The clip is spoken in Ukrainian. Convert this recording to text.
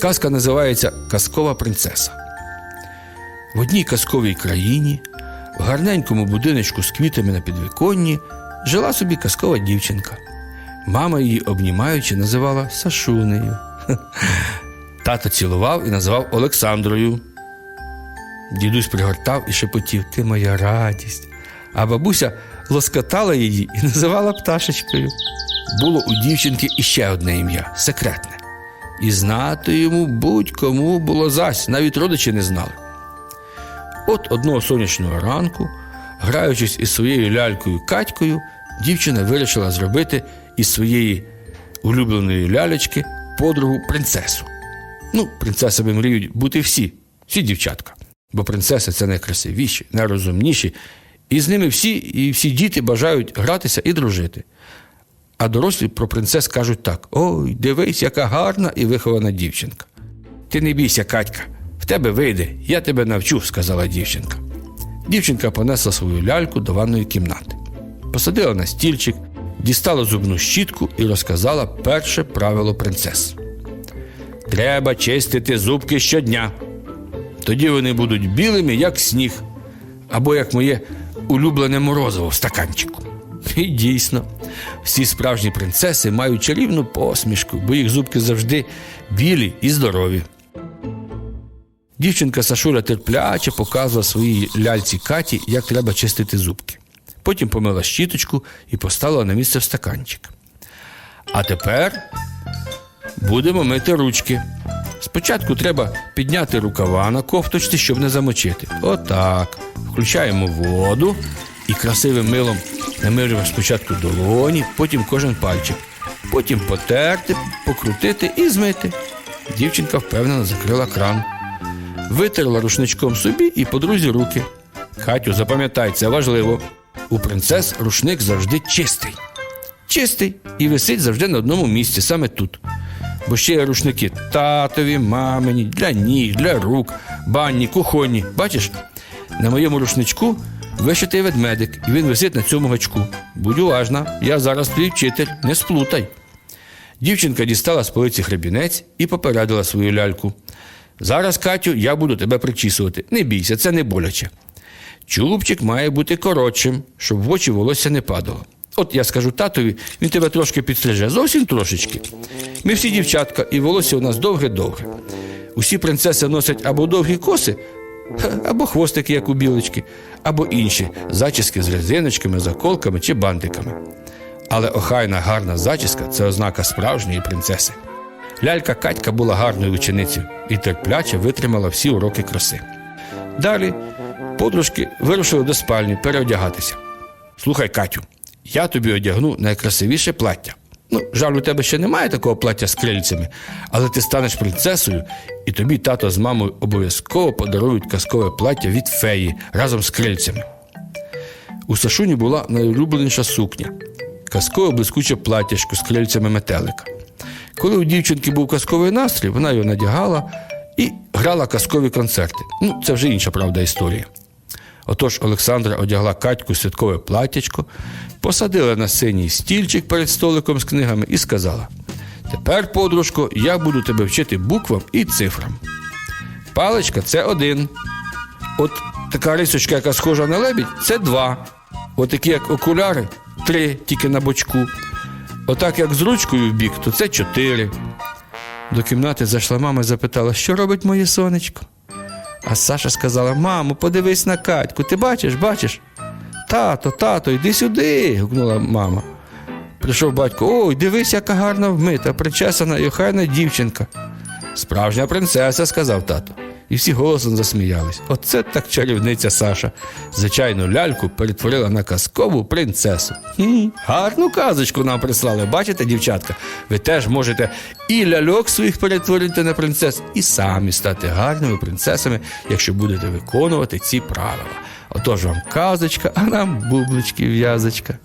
Казка називається Казкова принцеса. В одній казковій країні, в гарненькому будиночку з квітами на підвіконні, жила собі казкова дівчинка. Мама її, обнімаючи, називала Сашунею. Тато цілував і називав Олександрою. Дідусь пригортав і шепотів Ти моя радість. А бабуся лоскотала її і називала пташечкою. Було у дівчинки іще одне ім'я секретне. І знати йому будь-кому було зась, навіть родичі не знали. От одного сонячного ранку, граючись із своєю лялькою Катькою, дівчина вирішила зробити із своєї улюбленої лялечки подругу принцесу. Ну, принцесами мріють бути всі, всі дівчатка. Бо принцеси це найкрасивіші, найрозумніші, і з ними всі і всі діти бажають гратися і дружити. А дорослі про принцес кажуть так: ой, дивись, яка гарна і вихована дівчинка. Ти не бійся, Катька, в тебе вийде, я тебе навчу, сказала дівчинка. Дівчинка понесла свою ляльку до ванної кімнати, посадила на стільчик, дістала зубну щітку і розказала перше правило принцес. Треба чистити зубки щодня. Тоді вони будуть білими, як сніг, або як моє улюблене морозиво в стаканчику. І дійсно, всі справжні принцеси мають чарівну посмішку, бо їх зубки завжди білі і здорові. Дівчинка Сашуля терпляче показувала своїй ляльці Каті, як треба чистити зубки. Потім помила щіточку і поставила на місце в стаканчик. А тепер будемо мити ручки. Спочатку треба підняти рукава на кофточці, щоб не замочити. Отак. Включаємо воду і красивим милом намилюємо спочатку долоні, потім кожен пальчик. Потім потерти, покрутити і змити. Дівчинка впевнено закрила кран. Витерла рушничком собі і подрузі руки. Катю, запам'ятай, це важливо. У принцес рушник завжди чистий. Чистий і висить завжди на одному місці, саме тут. Бо ще є рушники татові, мамині, для ніг, для рук, банні, кухонні. Бачиш, на моєму рушничку вишитий ведмедик, і він висить на цьому гачку. Будь уважна, я зараз твій вчитель, не сплутай. Дівчинка дістала з полиці хребінець і попередила свою ляльку. Зараз, Катю, я буду тебе причісувати. Не бійся, це не боляче. Чубчик має бути коротшим, щоб в очі волосся не падало. От я скажу татові, він тебе трошки підстриже, зовсім трошечки. Ми всі дівчатка, і волосся у нас довге-довге. Усі принцеси носять або довгі коси, або хвостики, як у білочки, або інші зачіски з резиночками, заколками чи бантиками. Але охайна гарна зачіска це ознака справжньої принцеси. Лялька Катька була гарною ученицею і терпляче витримала всі уроки краси. Далі подружки вирушили до спальні переодягатися. Слухай, Катю, я тобі одягну найкрасивіше плаття. Ну, жаль, у тебе ще немає такого плаття з крильцями, але ти станеш принцесою, і тобі тато з мамою обов'язково подарують казкове плаття від феї разом з крильцями. У Сашуні була найулюбленіша сукня казкове блискуче платтячко з крильцями метелика. Коли у дівчинки був казковий настрій, вона його надягала і грала казкові концерти. Ну, це вже інша правда історія. Отож Олександра одягла Катьку святкове платтячко, посадила на синій стільчик перед столиком з книгами і сказала: Тепер, подружко, я буду тебе вчити буквам і цифрам. Паличка це один. От така рисочка, яка схожа на лебідь, це два. От такі, як окуляри, три тільки на бочку. Отак, як з ручкою в бік, то це чотири. До кімнати зайшла мама і запитала, що робить моє сонечко. А Саша сказала: Мамо, подивись на Катьку, ти бачиш, бачиш? Тато, тато, йди сюди. гукнула мама. Прийшов батько, ой, дивись, яка гарна вмита, причесана і охайна дівчинка. Справжня принцеса, сказав тато. І всі голосом засміялись. Оце так чарівниця Саша. Звичайно, ляльку перетворила на казкову принцесу. Хм, гарну казочку нам прислали. Бачите, дівчатка? Ви теж можете і ляльок своїх перетворити на принцес, і самі стати гарними принцесами, якщо будете виконувати ці правила. Отож вам казочка, а нам бублички в'язочка.